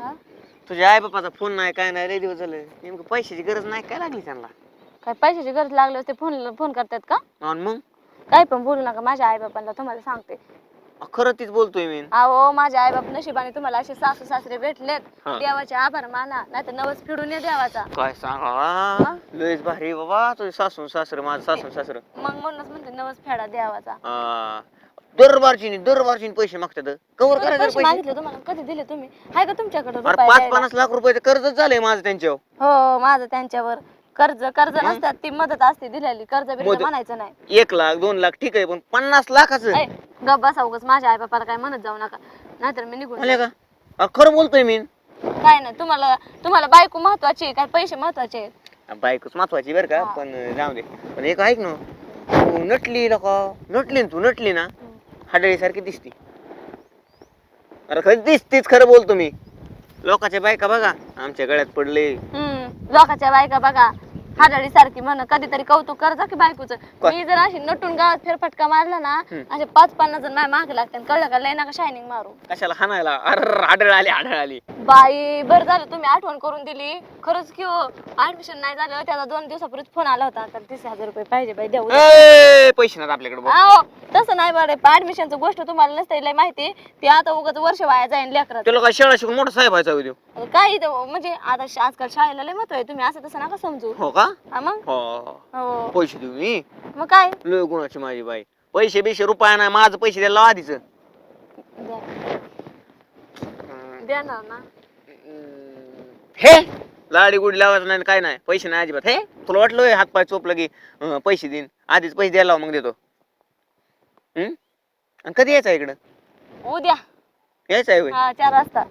हा? तुझ्या आई बापाचा फोन नाही काय नाही लय दिवस झालं. नेमकं पैशाची गरज नाही काय लागली त्यांना? काय पैशाची गरज लागली ते फोन फोन करतात का? आणि मग? काय पण बोलू नका माझ्या आई बापांना तुम्हाला सांगते. अ, खरं तीच बोलतोय मी. अहो माझे आई बाप नशिबाने तुम्हाला असे सासू सासरे भेटलेत. हा. देवाचे आभार माना नाही तर नवस फिडून ये देवाचा. काय सांगा? लयच भारी बाबा तुझे सासून सासर माझं सासून सासर मग म्हणूनच म्हणते नवस फेडा देवाचा. दरबारची दरबारची पैसे मागतात. कवर करायचं पैसे पैसे. मागितले तुम्हाला. कधी दिले तुम्ही? आहे का तुमच्याकडे अरे रुपये पाच द्यायला? पन्नास लाख रुपयाचं कर्जच झालंय माझं त्यांच्यावर. हो माझं त्यांच्यावर. कर्ज कर्ज? नसतात ती मदत असते दिलेली. कर्ज बिर्ज मदत. म्हणायचं नाही. एक लाख दोन लाख ठीक आहे पण पन्नास लाखाचं. ऐ, गप्प बसा उगाच. माझ्या आई बापाला काय म्हणत जाऊ नका. नाहीतर मी निघून आले का? अरे खरं बोलतोय मी. जाईन. काय नाही तुम्हाला तुम्हाला बायको महत्वाची आहे, काय पैसे महत्त्वाचे आहेत? बायकोच महत्वाची बरं का हा. पण जाऊ दे. पण एक ऐक ना तू नटली का नटली ना तू नटली ना. हाडळी सारखी दिसती. अरे खरं दिसतीच खरं बोलतो मी. लोकांच्या बायका बघा आमच्या गळ्यात पडले. हम्म लोकांच्या बायका बघा. हाडळी सारखी म्हण कधीतरी कौतुक कर जा की बायकोच. काय? मी जर अशी नटून गावात फेरफटका मारला ना हम्म. असे पाच पन्नास जण माझ्या मागे लागते कळलं का? लय नका शायनिंग मारू. कशाला हाणायला? अरे आढळ आली आढळ आली. बाई बरं झालं तुम्ही आठवण करून दिली. खरंच की हो ऍडमिशन नाही झालं त्याचा दोन दिवसापूर्वी फोन आला होता. तर तीस हजार रुपये पाहिजे बाई देऊ. ए, पैसे नाहीत आपल्याकडे बघ. अहो, तसं नाही बरं ऍडमिशनचं गोष्ट तुम्हाला नसते लय माहिती. ते आता उगाच वर्ष वाया जाईन लेकरात तुला काय शाळा शिकून मोठा साहेब व्हायचा होय काय इथं म्हणजे आता श- आजकाल शाळेला लय महत्त्व आहे. तुम्ही असं तसं नका समजू. हो का? हा मग? हो. हो. पैसे देऊ मी? मग काय? लय गुणाची माझी बाई. पैसे बिशे रुपया नाही माझं पैसे द्यायला आधीच. द्या. देणार ना. हे? लाडी गुडी लावायचं नाही काय नाही. पैसे नाही अजिबात. हे? तुला वाटलं हात पाय चोपलं की अं, पैसे देईन. आधीच पैसे द्यायला लाव, मग देतो. हम्म आणि कधी यायचं इकडं? उद्या. यायचं आहे होय. हा चार वाजता.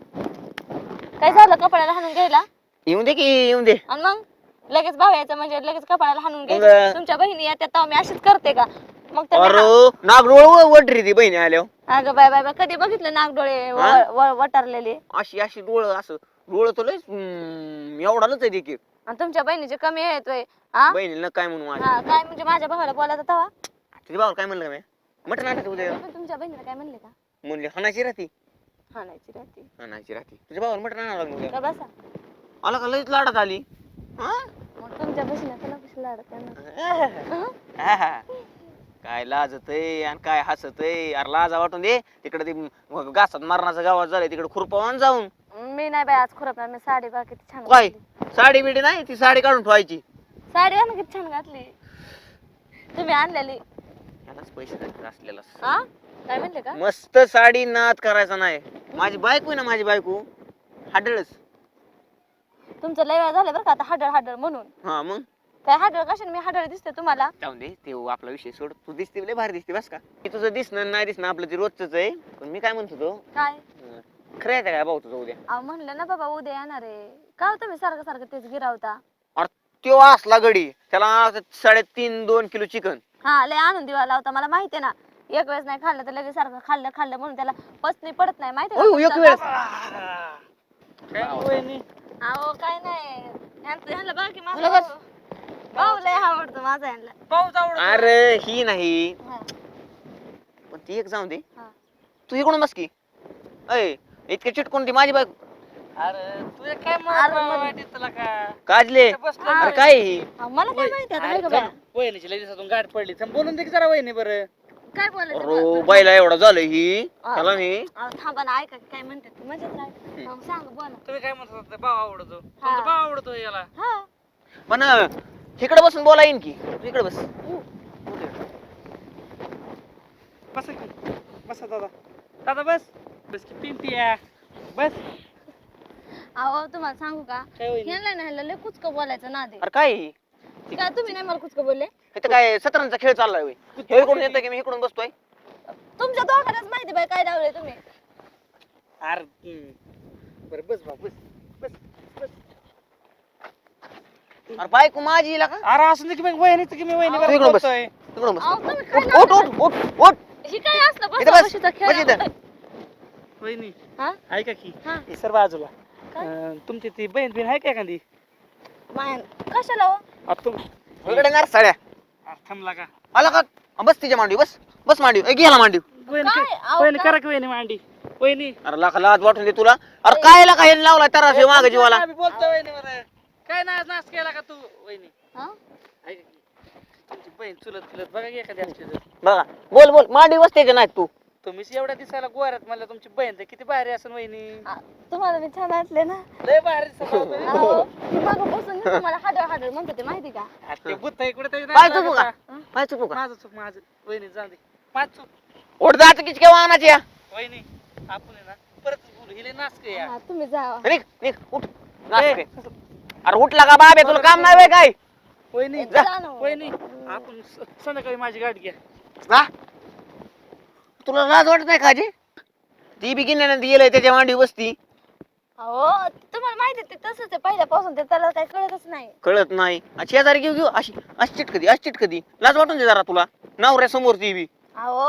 काय झालं? कपड्याला हाणून घ्यायला? येऊन दे की येऊन दे. आणि मग? लगेच भाव यायचं म्हणजे लगेच कपड्याला हाणून मग- घ्यायचं. तुमच्या बहिणी येतात तेव्हा मी अशीच करते का? मग तर अरे नागडोळ वडरी ती बहिणी आल्यावर. अगं बाय बाय बाय. कधी बघितलं नागडोळे व- हा? व- वटारलेले? अशी अशी डोळ असं डोळ तो लय हम्म, एवढालच आहे देखील आणि तुमच्या बहिणीचे कमी आहेत वय हा? बहिणीला काय म्हणू माझ्या? हा, काय म्हणजे माझ्या भावाला बोलायचं तुझ्या भावाला काय म्हणलं का मी? मटण आणायचं उद्या. मी पण तुमच्या बहिणीला काय म्हणले का? म्हणले हाणायची राहती. हाणायची राहते. हाणायची राहती. तुझ्या भावाला मटण आणावं लागलं उद्या. का बसा? आला का लईच लाडात आली? हा? मग तुमच्या बहिणीला तुला कशी लाडत आहे आहा. काय लाजत आणि काय हसत अरे लाजा वाटून दे. तिकडे ते म- घासात मरणाचं गावात झालंय. तिकडे खुरपावून जाऊन. मी नाही बाई आज खुरपणार मी साडी बघा किती छान काय घातली. साडी बिडी नाही ती साडी काढून ठेवायची. साडी बघा ना किती छान घातली. तुम्ही आणलेली. यालाच पैसे द्यायचे असलेला. हा काय म्हणले का? मस्त साडी नाद करायचा नाही. माझी बायको आहे ना माझी बायको? हाडळच. तुमचं लय वेळ झालं बरं का आता हाडळ हाडळ म्हणून. हा मग? काय हाडळ कशाने? मी हाडळ दिसते तुम्हाला. जाऊन दे ते आपला विषय सोड. तू दिसते लय भारी दिसते बस का? की तुझं दिसणं नाही दिसणं आपलं ते रोजच आहे. पण मी काय म्हणत काय? खरं आहे काय भाऊ तुझं उद्या? अहो म्हणलं ना बाबा उद्या येणार आहे. का हो तुम्ही सारखं सारखं तेच गिरावता? अरे त्यो असला गडी त्याला साडेतीन दोन किलो चिकन. हा लय आणून दिवा लावता. मला माहितीये ना एक वेळेस नाही खाल्लं तर लगेच सारखं खाल्लं खाल्लं म्हणून त्याला पचनी पडत नाही. माहिती एक वेळेस. अहो काय नाही. ह्यांचं- ह्यांना बघा की माझा लगेच. भाऊ- भाऊ लय आवडतो माझा ह्यांना अरे ही नाही. हा, पण ती एक जाऊन दे. हा. तू इकडून बस की. अय इतके चिटकून ती माझी बायको. अरे तुझे काय अरे वाटते तुला का? काजले इथं बसलो हा. अरे काय ही? अहो, मला काय माहिती आता अरे बाया. वहिनीची दिवसातून गाठ पडली. थांब, बोलून दे की जरा वहिनी बरं. काय बोलायचं रो बरं? बाईला एवढं झालं ही. हा. त्याला मी. अहो, थांबा ना ऐका काय म्हणतात ते मजेत अहो, सांग बोला तुम्ही काय म्हणत होता भाव आवडतो? तुमचा भाव आवडतो याला? हा. पण इकडे बसून बोला येईन की. तू इकडे बस. बसा की. बसा दादा. दादा बस. बस की पिंटी या बस. अहो तुम्हाला सांगू का? काय नाही ह्यांना लय कुचकं बोलायचं ना दे अरे काय? ही? काय तुम्ही नाही मला कुचकं बोलले? इथं काय सतरांचा खेळ चाललाय होय. हे इकडून येतं की मी इकडून बसतोय? तुमच्या दोघांनाच माहिती बाई काय लावले तुम्ही. अरे हम्म. बरं बस भाऊ बस बस बस. अरे बायको माझी हिला का? अरे असून दे की मग वहिनीचं की मी वहिनी तू बरं इकडं बस. बोलतोय इकडून बस. अहो, तुम्ही काय उठ उठ ही काय असलं इथं बसा बस इथं. वहिनी हा? ऐका की हा. हे सर्व बाजूला काय? अं, तुमची ती बहीण बिन आहे का एखादी? मायन कशाला हो? आता तुम इकडे ना रे साड्या. अरे थांबला का? आला का? बस तिच्या मांडी बस बस मांडी ए, घे ह्याला मांडी वहिनी काय? काय- अहो, वहिनी काय? करा की वहिनी मांडी. वहिनी. अरे लाखा लाज वाटून दे तुला. अरे काय लाखा हे लावला तर असे मागे जीवाला? आम्ही बोलतो वहिनी. काय नाच नाच केला का तू वहिनी? हा? ऐक की, तुमची बहीण चुलत चुलत. बघा की एखादी. बघा. बोल बोल. मांडी बसते का नाही तू? तुम्हीच एवढ्या दिसायला गोऱ्यात म्हणलं तुमची बहीण तर किती भारी असेल वहिनी. आ, तुम्हाला मी छान वाटले ना? लय भारी दिसायला तुम्ही. अहो, ती मागं बसून ना तुम्हाला हाडळ हाडळ म्हणत होते माहिती का? अरे ते बुत्ता इकडे तरी पाय नाही चुकू लागत का? का? पाय चुकू का? माझं चूक माझं. वहिनी जाऊ दे. माझ चूक. या. वहिनी आपण आहे ना परत बोलू. हिले या? हा, तुम्ही निघ निघ उठ. अरे उठला का बाबे? तुला काम नाही होय काय? वहिनी जा. ना. वहिनी आपण स- संध्याकाळी माझी गाडी घ्या. हा? तुला लाज वाटत नाही काजी ती बी गिन्यानं गेलंय त्याच्या मांडी बसती हो तुम्हाला माहिती आहे ते तसंच आहे. पहिल्यापासून ते त्याला काही कळतच नाही. कळत नाही. अशी शेजारी घेऊ घेऊ. अशी अशी चिटकदी अशी चिटकदी लाज वाटून दे जरा तुला. नवऱ्या समोर ती बी. अहो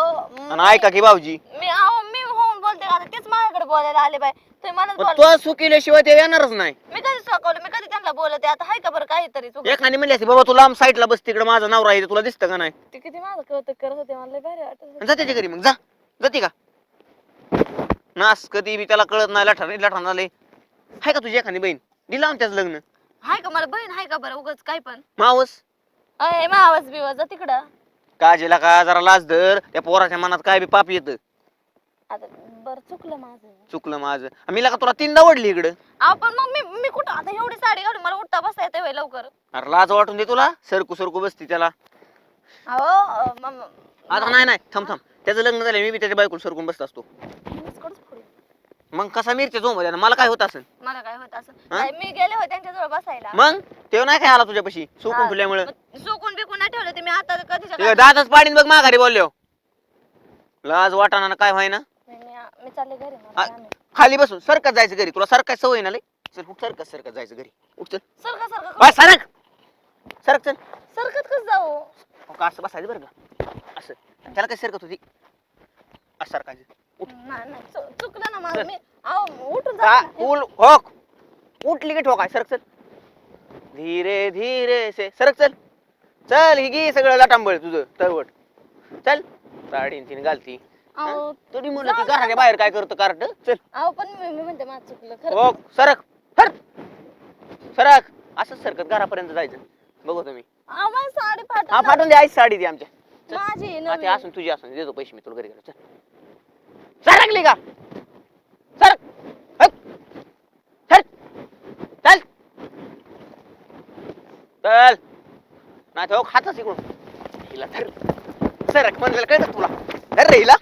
आणि ऐका की भाऊजी. मी अहो आता तेच माझ्याकडे बोलायला आले बाय तुम्ही मलाच बोल. तो येणारच नाही. मी कधी चुकवलं मी कधी त्यांना बोलते? आता हाय का बरं काहीतरी चुक एखादी म्हणली असती बाबा तू लांब साईडला बस तिकडे माझा नवरा आहे तुला दिसतं का नाही? ते किती माझं कौतुक करत होते मला लय भारी वाटत होतं. आणि जा त्याच्या घरी मग जा. जाती का? नास कधी बी त्याला कळत नाही लठाण लठाण झाले हाय का तुझी एखादी बहीण? दिला त्याच लग्न. हाय का मला बहीण? हाय का बरं? उगाच काय पण. मावस. अय मग आवाज बिवाज जा तिकडं. काजेला का जरा लाज धर त्या पोराच्या मनात काय बी पाप येतं. आता बरं चुकलं माझं. चुकलं माझं. मी का तुला तीनदा ओढली इकडं. अहो पण मग मी मी कुठं? आता एवढी साडी घालून मला उठता बसता येते होय लवकर. अरे लाज वाटून दे तुला. सरकू सरकू बसती त्याला. अहो अं, मग- आता नाही नाही. थांब थांब. त्याचं लग्न झालं मी बी त्याच्या बायकोला सरकून बसत असतो. मीच कडूच फोडीन. मग कसा मिरच्या झोंब द्या मला काय होत असं मला काय होत असं हा? नाही, मी गेले होते त्यांच्याजवळ बसायला. मग? तेव्हा नाही काय आला तुझ्यापाशी? सुकून हा. ठेवल्यामुळं मग सुकून बिकून नाही ठेवलं ते मी आता कधीच्या काळात- दातच पाडीन बघ माघारी बोललो लाज वाटाना काय व्हायना? मी मी- मी चालले घरी मला आ- काम आहे. खाली बसून सरकत जायचं घरी. तुला सरकाय सवय ना लय चल उठ सरकत सरकत जायचं घरी. उठ चल. सरका सरका बस सरक सरक चल. सरकत कसं जाऊ? हो का असं बसायचं बरं का? असं. त्याला काय सरकत होती असं सरकायचं उठ. नाही नाही चु- चुकलं ना माझं मी. अहो उठून उल होक. उठली की ठोकाय सरक चल. धीरे धीरे से. सरक चल. चल ही घे सगळं लाटांबळ तुझं तरवट चल. साडीन तीन घालती. अहो तरी म्हणलं की घराच्या बाहेर काय करतो कार्ट चल. अहो पण मी मी म्हणते माझं चुकलं खरं. हो सरक. सर सरक. असंच सरकत घरापर्यंत जायचं. बघू तुम्ही. अहो माझी साडी हा फाटून फाटून दे आईच साडी दे आमच्या. चल. माझी हा, ते नवीन. असून तुझी असून देतो पैसे मी तुला घरी गेलो चल. सरकली का? सरक. हट. हट. चल. चल. नाही तो खातच इकडून. हिला धर. सरक म्हणलेलं कळतं तुला? धर रे हिला.